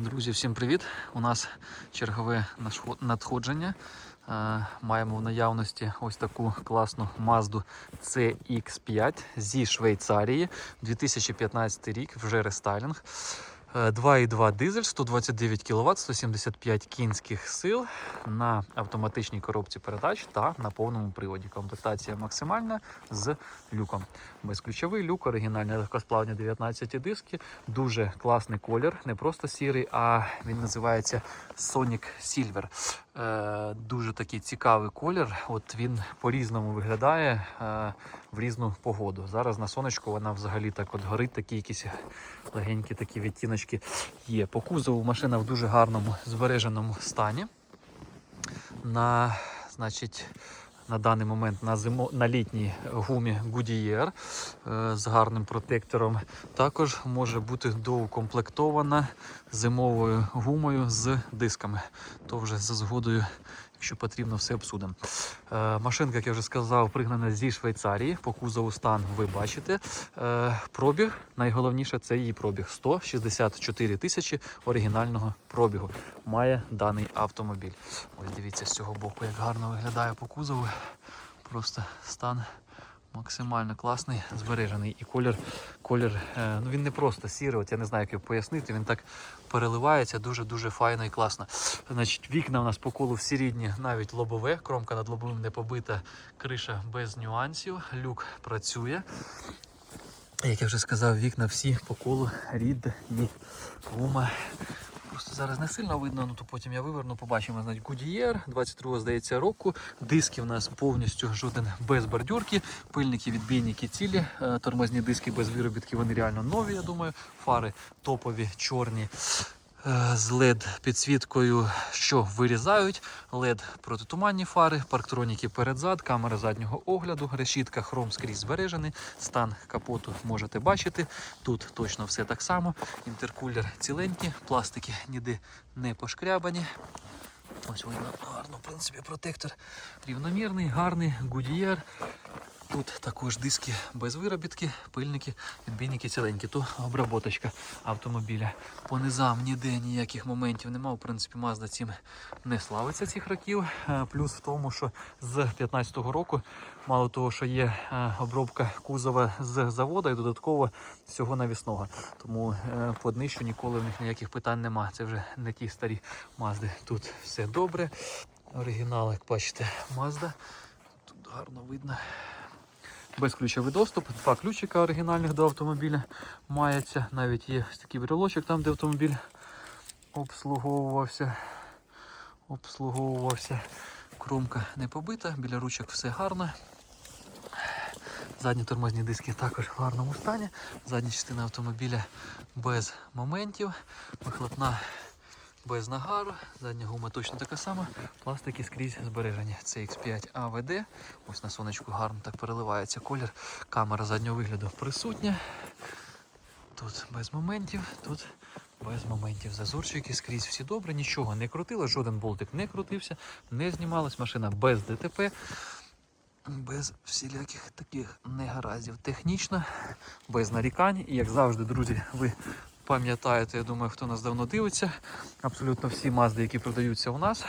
Друзі, всім привіт! У нас чергове надходження. Е, Маємо в наявності ось таку класну Mazda CX5 зі Швейцарії. 2015 рік, вже рестайлінг. Е, 2,2 дизель, 129 кВт, 175 кінських сил на автоматичній коробці передач та на повному приводі. Комплектація максимальна з люком. Безключовий люк, оригінальні легкосплавні 19 диски. Дуже класний колір, не просто сірий, а він називається Sonic Silver. Е, дуже такий цікавий колір. От він по-різному виглядає е, в різну погоду. Зараз на сонечку вона взагалі так от горить, такі якісь легенькі такі відтіночки є. По кузову машина в дуже гарному збереженому стані. На, значить, на даний момент на, зимо, на літній гумі Goodyear е, з гарним протектором. Також може бути доукомплектована зимовою гумою з дисками. То вже за згодою, якщо потрібно, все обсудимо. Е, машинка, як я вже сказав, пригнана зі Швейцарії. По кузову стан ви бачите. Е, пробіг, найголовніше, це її пробіг. 164 тисячі оригінального пробігу має даний автомобіль. Ось дивіться з цього боку, як гарно виглядає по кузову. Просто стан максимально класний, збережений. І колір, колір е, ну він не просто сірий, от я не знаю, як його пояснити. Він так переливається дуже-дуже файно і класно. Значить, вікна у нас по колу всі рідні, навіть лобове, кромка над лобовим не побита, криша без нюансів, люк працює. Як я вже сказав, вікна всі по колу рідні. Гума. Просто зараз не сильно видно, ну то потім я виверну, побачимо. Значить, Goodyear, 22 здається року. Диски в нас повністю жоден без бордюрки. Пильники, відбійники цілі, е, тормозні диски без виробітки, вони реально нові, я думаю. Фари топові, чорні. Е, З LED підсвіткою, що вирізають, LED протитуманні фари, парктроніки перед-зад, камера заднього огляду, решітка хром скрізь збережений, стан капоту можете бачити. Тут точно все так само. Інтеркулер ціленький, пластики ніде не пошкрябані. Ось видно гарно, в принципі, протектор рівномірний, гарний, Goodyear. Тут також диски без виробітки, пильники, відбійники ціленькі. То обработочка автомобіля. По низам ніде ніяких моментів немає. В принципі, Mazda цим не славиться цих років. Е, Плюс в тому, що з 2015 року, мало того, що є е, обробка кузова з заводу і додатково всього навісного. Тому е, по днищу ніколи в них ніяких питань немає. Це вже не ті старі Mazda. Тут все добре. Оригінал, як бачите, Mazda. Тут гарно видно. Безключовий доступ, два ключика оригінальних до автомобіля мається. Навіть є такий брелочок там, де автомобіль обслуговувався. Обслуговувався. Кромка не побита, біля ручок все гарно. Задні тормозні диски також в гарному стані. Задня частина автомобіля без моментів. Вихлопна без нагару. Задня гума точно така сама. Пластики скрізь збережені. Це X5 AVD. Ось на сонечку гарно так переливається колір. Камера заднього вигляду присутня. Тут без моментів, тут без моментів. Зазорчики скрізь всі добре, нічого не крутило, жоден болтик не крутився, не знімалась машина без ДТП. Без всіляких таких негараздів. Технічно, без нарікань. І як завжди, друзі, ви пам'ятаєте, я думаю, хто нас давно дивиться. Абсолютно всі мазди, які продаються у нас,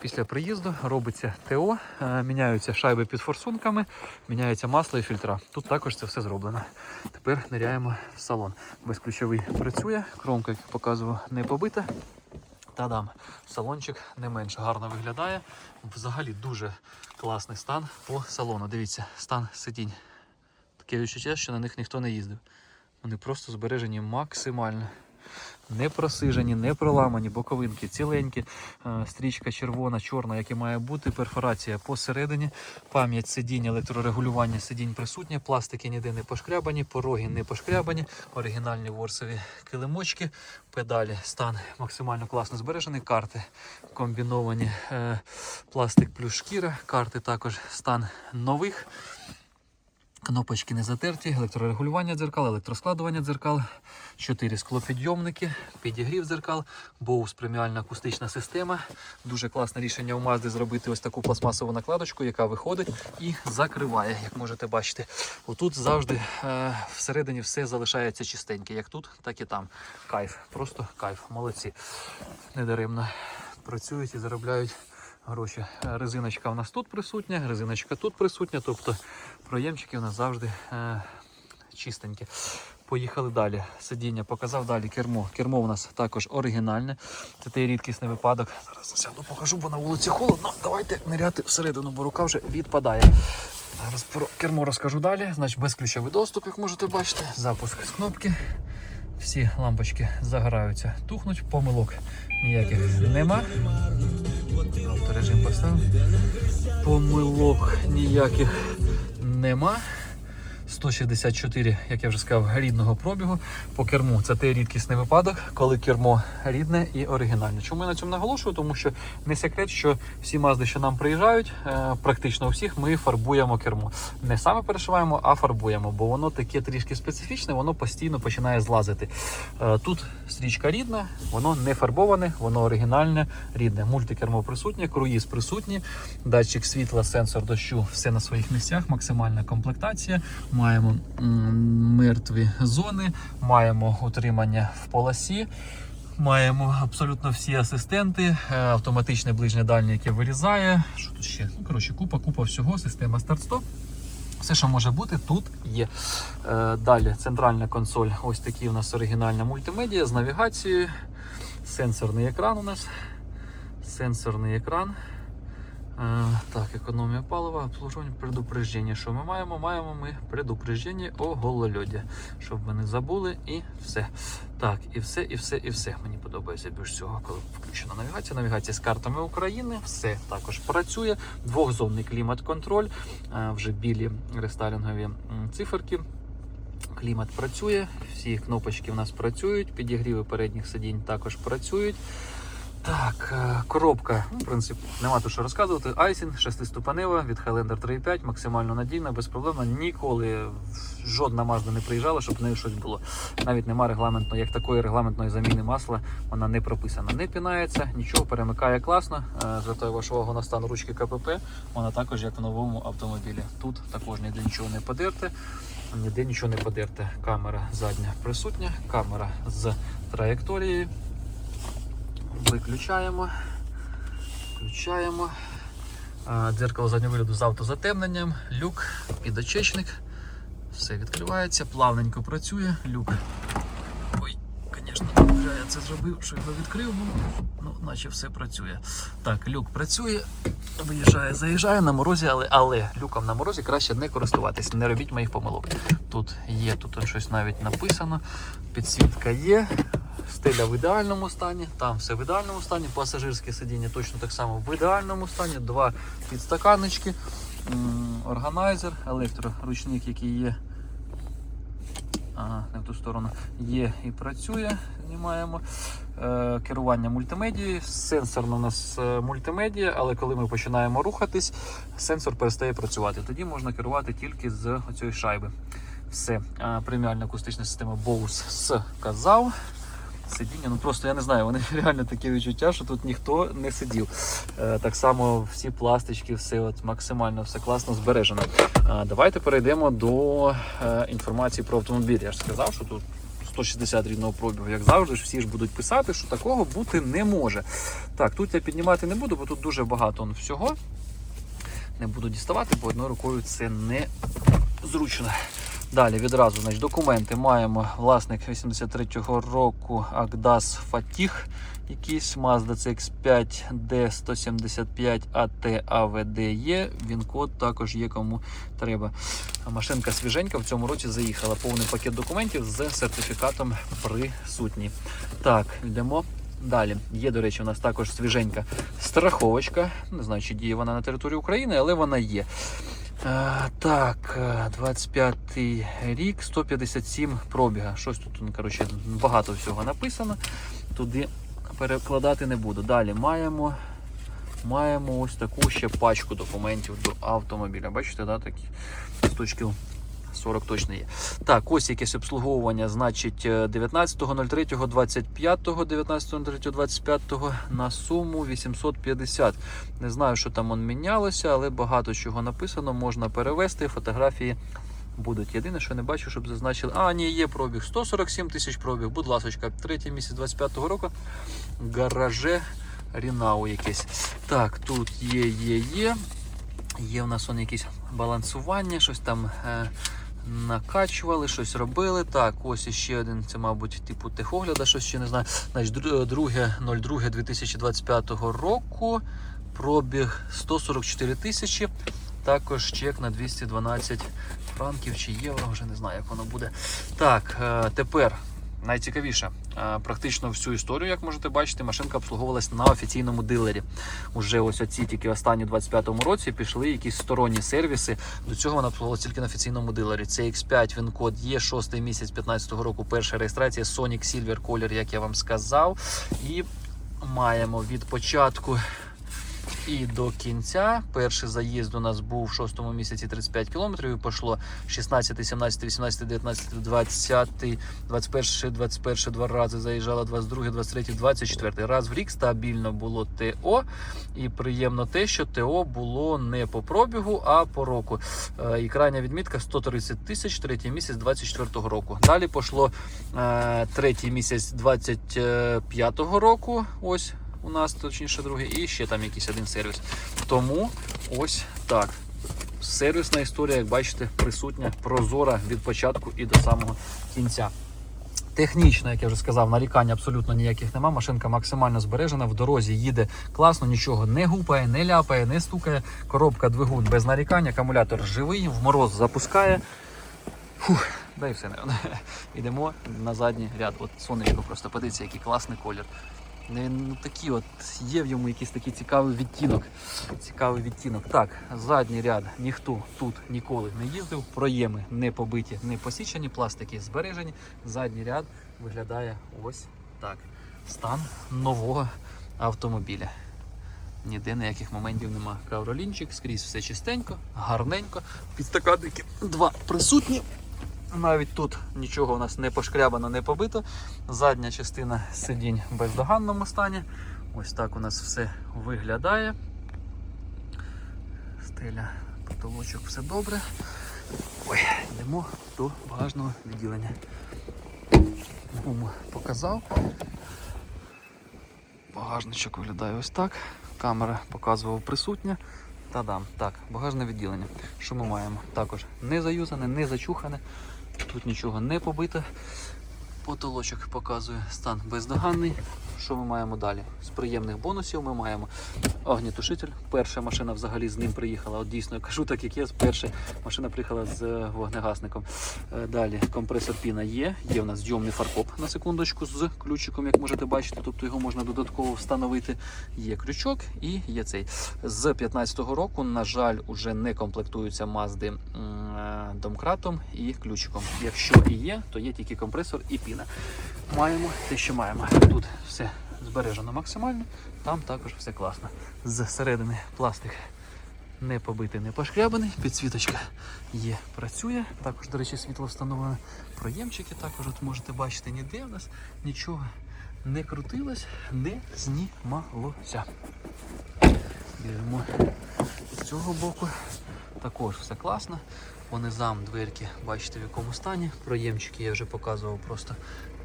після приїзду робиться ТО, е, міняються шайби під форсунками, міняється масло і фільтра. Тут також це все зроблено. Тепер ниряємо в салон. Безключовий працює, кромка, як показував, не побита. Та-дам, салончик не менш гарно виглядає. Взагалі дуже класний стан по салону. Дивіться, стан сидінь. Таке відчуття, що на них ніхто не їздив. Вони просто збережені максимально. Не просижені, не проламані, боковинки ціленькі, е, стрічка червона, чорна, як і має бути, перфорація посередині, пам'ять сидінь, електрорегулювання сидінь присутнє, пластики ніде не пошкрябані, пороги не пошкрябані, оригінальні ворсові килимочки, педалі, стан максимально класно збережений, карти комбіновані, е, пластик плюс шкіра, карти також стан нових. Кнопочки не затерті, електрорегулювання дзеркал, електроскладування дзеркал, 4 склопідйомники, підігрів дзеркал, Bose преміальна акустична система. Дуже класне рішення у Mazda зробити ось таку пластмасову накладочку, яка виходить і закриває, як можете бачити. Отут завжди е, всередині все залишається чистеньке, як тут, так і там. Кайф, просто кайф. Молодці. Недаремно працюють і заробляють гроші. Е, Резиночка у нас тут присутня, резиночка тут присутня, тобто проємчики у нас завжди е, чистенькі. Поїхали далі. Сидіння показав далі кермо. Кермо у нас також оригінальне. Це той рідкісний випадок. Зараз сяду, покажу, бо на вулиці холодно. Давайте ниряти всередину, бо рука вже відпадає. Зараз про кермо розкажу далі. Значить, безключовий доступ, як можете бачити. Запуск з кнопки. Всі лампочки загораються, тухнуть, помилок ніяких нема. Авторежим поставив. Помилок ніяких нема. 164, як я вже сказав, рідного пробігу. По керму це той рідкісний випадок, коли кермо рідне і оригінальне. Чому я на цьому наголошую? Тому що не секрет, що всі мазди, що нам приїжджають, е, практично у всіх ми фарбуємо кермо. Не саме перешиваємо, а фарбуємо, бо воно таке трішки специфічне, воно постійно починає злазити. Е, Тут стрічка рідна, воно не фарбоване, воно оригінальне, рідне. Мультикермо присутнє, круїз присутній, датчик світла, сенсор дощу, все на своїх місцях, максимальна комплектація. Маємо мертві зони, маємо утримання в полосі. Маємо абсолютно всі асистенти, е, автоматичне ближнє дальнє, яке вирізає. Що тут ще? Ну, коротше, купа, купа всього, система старт-стоп. Все, що може бути, тут є. Е, Далі центральна консоль. Ось такі у нас оригінальна мультимедіа з навігацією. Сенсорний екран у нас. Сенсорний екран. Так, економія палива, обслуговування, предупреждення. Що ми маємо? Маємо ми предупреждення о голольоді. Щоб ви не забули, і все. Так, і все, і все, і все. Мені подобається більш всього, коли включена навігація. Навігація з картами України, все також працює. Двохзонний клімат-контроль, вже білі рестайлінгові циферки. Клімат працює, всі кнопочки в нас працюють, підігріви передніх сидінь також працюють. Так, е, коробка, в принципі, нема тут що розказувати. Айсін 6-ступенева від Highlander 3.5, максимально надійна, безпроблемна. Ніколи жодна Mazda не приїжджала, щоб в неї щось було. Навіть нема регламентної, як такої регламентної заміни масла, вона не прописана. Не пінається, нічого перемикає класно. Е, Звертаю вашу увагу на стан ручки КПП. Вона також як в новому автомобілі. Тут також ніде нічого не подерте. Ніде нічого не подерте. Камера задня присутня, камера з траєкторією. Виключаємо. Включаємо. Дзеркало заднього вигляду з автозатемненням, люк, підочечник. Все відкривається, плавненько працює, люк. Ой, звісно, вже я це зробив, що його відкрив, ну, наче все працює. Так, люк працює, виїжджає, заїжджає на морозі, але, але люком на морозі краще не користуватись, не робіть моїх помилок. Тут є, тут щось навіть написано, підсвітка є. Стеля в ідеальному стані, там все в ідеальному стані, пасажирське сидіння точно так само в ідеальному стані, два підстаканнички, органайзер, електроручник, який є. Ага, не в ту сторону. Є і працює, знімаємо. Е, керування мультимедією. Сенсорна у нас е, мультимедія, але коли ми починаємо рухатись, сенсор перестає працювати. Тоді можна керувати тільки з оцієї шайби. Все. Преміальна акустична система Bose сказав. Сидіння, ну просто я не знаю, вони реально таке відчуття, що тут ніхто не сидів. Е, так само всі пластички, все от максимально все класно збережено. Е, давайте перейдемо до е, інформації про автомобіль. Я ж сказав, що тут 160 рідного пробігу, як завжди, ж всі ж будуть писати, що такого бути не може. Так, тут я піднімати не буду, бо тут дуже багато всього. Не буду діставати, бо одною рукою це не зручно. Далі відразу значить, документи маємо власник 83-го року Agdas Fatih, якийсь Mazda CX5 D175 AT AVD є. Він код також є кому треба. Машинка свіженька в цьому році заїхала. Повний пакет документів з сертифікатом присутній. Так, йдемо. Далі є, до речі, у нас також свіженька страховочка. Не знаю, чи діє вона на території України, але вона є. Е, Так, е, 25-й рік, 157 пробіга. Щось тут, ну, коротше, багато всього написано. Туди перекладати не буду. Далі маємо, маємо ось таку ще пачку документів до автомобіля. Бачите, да, такі точки 40 точно є. Так, ось якесь обслуговування, значить, е, 19.03.25, 19.03.25 на суму 850. Не знаю, що там он мінялося, але багато чого написано, можна перевести. Фотографії будуть. Єдине, що не бачу, щоб зазначили. А, ні, є пробіг. 147 тисяч пробіг. Будь ласочка, третій місяць 25-го року. Гараже Рінау якесь. Так, тут є, є, є. Є в нас он якісь балансування, щось там е, накачували, щось робили. Так, ось іще один, це, мабуть, типу техогляда, щось ще не знаю. Значить, дру- друге 02 2025 року. Пробіг 144 тисячі. Також чек на 212 франків чи євро, вже не знаю, як воно буде. Так, е, тепер найцікавіше. Е, Практично всю історію, як можете бачити, машинка обслуговувалась на офіційному дилері. Уже ось оці тільки останні в 25-му році пішли якісь сторонні сервіси. До цього вона обслуговувалась тільки на офіційному дилері. Це X5, він код є 6 місяць 15-го року. Перша реєстрація Sonic Silver Color, як я вам сказав. І маємо від початку і до кінця. Перший заїзд у нас був в шостому місяці 35 кілометрів. Пішло 16, 17, 18, 19, 20, 21, 21 два рази заїжджала, 22, 23, 24. Раз в рік стабільно було ТО. І приємно те, що ТО було не по пробігу, а по року. Е, І крайня відмітка 130 тисяч, третій місяць 24 року. Далі пішло е, третій місяць 25 року. Ось у нас точніше другий, і ще там якийсь один сервіс. Тому ось так. Сервісна історія, як бачите, присутня, прозора від початку і до самого кінця. Технічно, як я вже сказав, нарікань абсолютно ніяких нема. Машинка максимально збережена, в дорозі їде класно, нічого не гупає, не ляпає, не стукає. Коробка двигун без нарікань, акумулятор живий, в мороз запускає. Фух, да і все. Йдемо на задній ряд. От сонечко просто подивіться, який класний колір. Він, ну, такі от, є в йому якийсь такий цікавий відтінок. Цікавий відтінок. Так, задній ряд ніхто тут ніколи не їздив. Проєми не побиті, не посічені, пластики збережені. Задній ряд виглядає ось так. Стан нового автомобіля. Ніде ніяких моментів нема. Кавролінчик, скрізь все чистенько, гарненько. Підстаканники два присутні. Навіть тут нічого у нас не пошкрябано, не побито. Задня частина сидінь в бездоганному стані. Ось так у нас все виглядає. Стеля, потолочок, все добре. Ой, йдемо до багажного відділення. Гуму показав. Багажничок виглядає ось так. Камера показував присутня. Та-дам. Так, багажне відділення. Що ми маємо? Також не заюзане, не зачухане. Тут нічого не побито. Потолочок показує стан бездоганний. Що ми маємо далі? З приємних бонусів ми маємо огнітушитель. Перша машина взагалі з ним приїхала. От дійсно я кажу так, як є. Перша машина приїхала з е, вогнегасником. Е, Далі компресор піна є. Є в нас зйомний фаркоп на секундочку з ключиком, як можете бачити. Тобто його можна додатково встановити. Є крючок і є цей. З 15-го року, на жаль, уже не комплектуються мазди е, домкратом і ключиком. Якщо і є, то є тільки компресор і піна. Маємо те, що маємо. Тут все збережено максимально, там також все класно. Зсередини пластик не побитий, не пошкрябаний, підсвіточка є, працює. Також, до речі, світло встановлене. Проємчики також от можете бачити, ніде в нас нічого не крутилось, не знімалося. Біжимо з цього боку. Також все класно. По низам дверки, бачите в якому стані. Проємчики я вже показував просто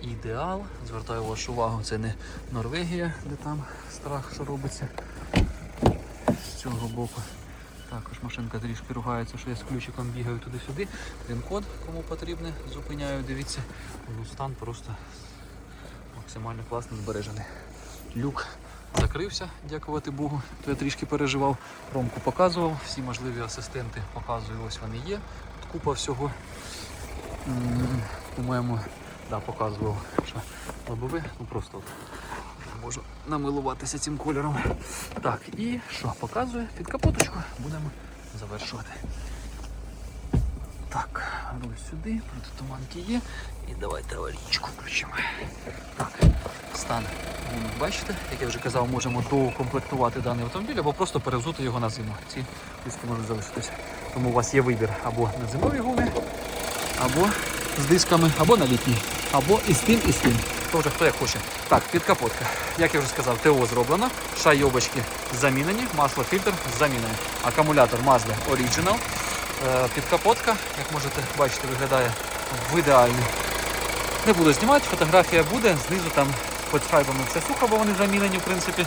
ідеал. Звертаю вашу увагу, це не Норвегія, де там страх, що робиться. З цього боку. Також машинка трішки ругається, що я з ключиком бігаю туди-сюди. Він-код, кому потрібне, зупиняю, дивіться. Ну, стан просто максимально класно збережений. Люк закрився, дякувати Богу. То я трішки переживав. Ромку показував, всі можливі асистенти показую, ось вони є. Купа всього. По-моєму, да, показував, що лобове, ну просто от можу намилуватися цим кольором. Так, і що, показує під капоточку, будемо завершувати. Так, руль сюди, протитуманки є. І давайте аварійку включимо. Так, стан. Бачите, як я вже казав, можемо доукомплектувати даний автомобіль або просто перевзути його на зиму. Ці диски можуть залишитися. Тому у вас є вибір або на зимові гуми, або з дисками, або на літній, або і з і з тим. Хто як хоче. Так, підкапотка. Як я вже сказав, ТО зроблено, шайобочки замінені, масло фільтр замінений. Акумулятор Mazda Original. Е, Підкапотка, як можете бачити, виглядає в ідеальній не буду знімати, фотографія буде, знизу там під шайбами все сухо, бо вони замінені, в принципі.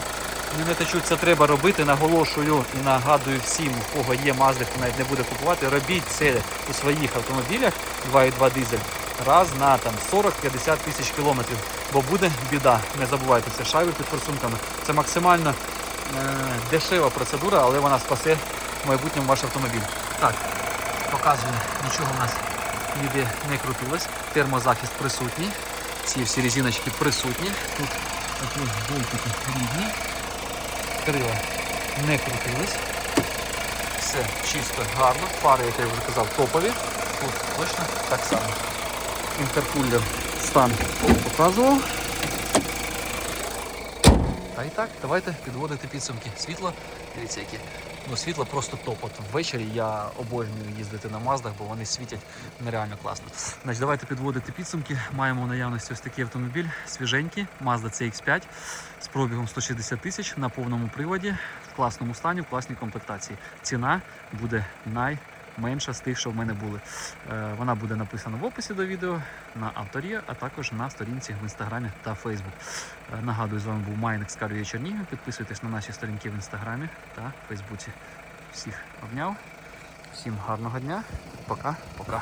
Не течуть, це треба робити. Наголошую і нагадую всім, у кого є Mazda, хто навіть не буде купувати, робіть це у своїх автомобілях 2.2 дизель раз на там 40-50 тисяч кілометрів, бо буде біда. Не забувайте, це шайби під форсунками. Це максимально е, дешева процедура, але вона спасе в майбутньому ваш автомобіль. Так, показую, нічого в нас ніде не крутилось. Термозахист присутній. Ці всі резиночки присутні. Тут такі болтики рідні. Крила не крутились. Все чисто, гарно. Фари, як я вже казав, топові. Тут точно так само. Інтеркулер стан показував. А і так, давайте підводити підсумки. Світло, дивіться, яке. Ну, світло просто топ. От ввечері я обожнюю їздити на Маздах, бо вони світять нереально класно. Значить, давайте підводити підсумки. Маємо в наявності ось такий автомобіль, свіженький, Mazda CX5 з пробігом 160 тисяч на повному приводі, в класному стані, в класній комплектації. Ціна буде найменша з тих, що в мене були. Е, Вона буде написана в описі до відео на авторі, а також на сторінці в інстаграмі та Фейсбук. Е, Нагадую, з вами був Майник з Карвія Чернігів. Підписуйтесь на наші сторінки в інстаграмі та Фейсбуці. Всіх обняв. Всім гарного дня. Пока, пока.